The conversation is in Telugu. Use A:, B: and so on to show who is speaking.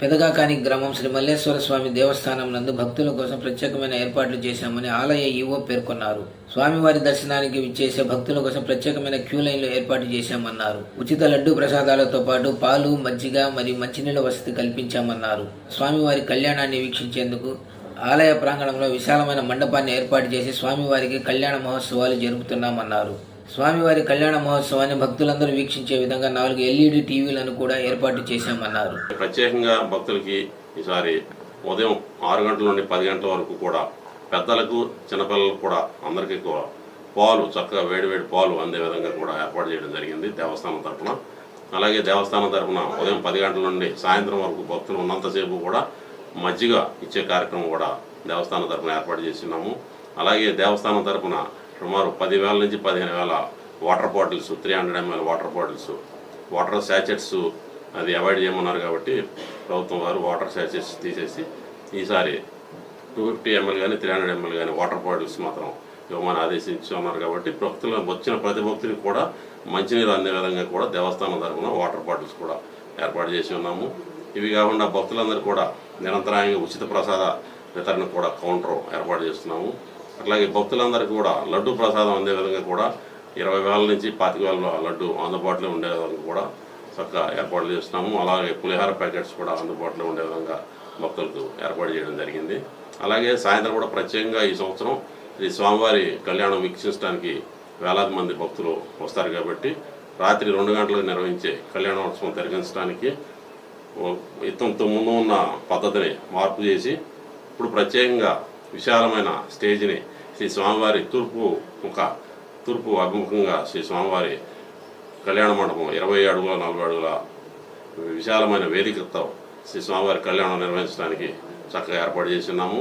A: పెదగాకాని గ్రామం శ్రీ మల్లేశ్వర స్వామి దేవస్థానం నందు భక్తుల కోసం ప్రత్యేకమైన ఏర్పాట్లు చేశామని ఆలయ ఈవో పేర్కొన్నారు. స్వామివారి దర్శనానికి విచ్చేసే భక్తుల కోసం ప్రత్యేకమైన క్యూ లైన్లు ఏర్పాటు చేశామన్నారు. ఉచిత లడ్డు ప్రసాదాలతో పాటు పాలు మజ్జిగ మరియు మంచినీళ్ళ వసతి కల్పించామన్నారు. స్వామివారి కళ్యాణాన్ని వీక్షించేందుకు ఆలయ ప్రాంగణంలో విశాలమైన మండపాన్ని ఏర్పాటు చేసి స్వామివారికి కళ్యాణ మహోత్సవాలు జరుపుతున్నామన్నారు. స్వామివారి కళ్యాణ మహోత్సవాన్ని భక్తులందరూ వీక్షించే విధంగా నాలుగు ఎల్ఈడి టీవీలను కూడా ఏర్పాటు చేశామన్నారు.
B: ప్రత్యేకంగా భక్తులకి ఈసారి ఉదయం ఆరు గంటల నుండి పది గంటల వరకు కూడా పెద్దలకు చిన్నపిల్లలకు కూడా అందరికీ కూడా పాలు చక్కగా వేడివేడి పాలు అందే విధంగా కూడా ఏర్పాటు చేయడం జరిగింది దేవస్థానం తరపున. అలాగే దేవస్థానం తరఫున ఉదయం పది గంటల నుండి సాయంత్రం వరకు భక్తులు ఉన్నంతసేపు కూడా మజ్జిగ ఇచ్చే కార్యక్రమం కూడా దేవస్థానం తరపున ఏర్పాటు చేస్తున్నాము అలాగే దేవస్థానం తరఫున సుమారు పదివేల నుంచి పదిహేను వేల water bottles three hundred ML water bottles water sachets అది అవాయిడ్ చేయమన్నారు కాబట్టి ప్రభుత్వం వారు వాటర్ శాచెట్స్ తీసేసి ఈసారి టూ ఫిఫ్టీ ఎంఎల్ కానీ త్రీ హండ్రెడ్ ఎంఎల్ కానీ వాటర్ బాటిల్స్ మాత్రం ఇవ్వమని ఆదేశించి ఉన్నారు కాబట్టి భక్తులు వచ్చిన ప్రతి భక్తులకు కూడా మంచినీరు అందే విధంగా కూడా దేవస్థానం తరఫున వాటర్ బాటిల్స్ కూడా ఏర్పాటు చేసి ఉన్నాము. ఇవి కాకుండా భక్తులందరూ కూడా నిరంతరాయంగా ఉచిత ప్రసాద వితరణ కూడా కౌంటర్ ఏర్పాటు చేస్తున్నాము. అట్లాగే భక్తులందరికీ కూడా లడ్డు ప్రసాదం అందే విధంగా కూడా ఇరవై వేల నుంచి పాతిక వేల లడ్డు అందుబాటులో ఉండే విధంగా కూడా చక్కగా ఏర్పాట్లు చేస్తున్నాము. అలాగే పులిహార ప్యాకెట్స్ కూడా అందుబాటులో ఉండే విధంగా భక్తులకు ఏర్పాటు చేయడం జరిగింది. అలాగే సాయంత్రం కూడా ప్రత్యేకంగా ఈ సంవత్సరం ఈ స్వామివారి కళ్యాణం వీక్షించడానికి వేలాది మంది భక్తులు వస్తారు కాబట్టి రాత్రి రెండు గంటలకు నిర్వహించే కళ్యాణోత్సవం తిరగించడానికి ఇతంతో ముందు ఉన్న పద్ధతిని మార్పు చేసి ఇప్పుడు ప్రత్యేకంగా విశాలమైన స్టేజ్ని శ్రీ స్వామివారి తూర్పు ముఖ తూర్పు అభిముఖంగా శ్రీ స్వామివారి కళ్యాణ మండపం ఇరవై అడుగుల నలభై అడుగుల విశాలమైన వేదికతో శ్రీ స్వామివారి కళ్యాణం నిర్వహించడానికి చక్కగా ఏర్పాటు చేస్తున్నాము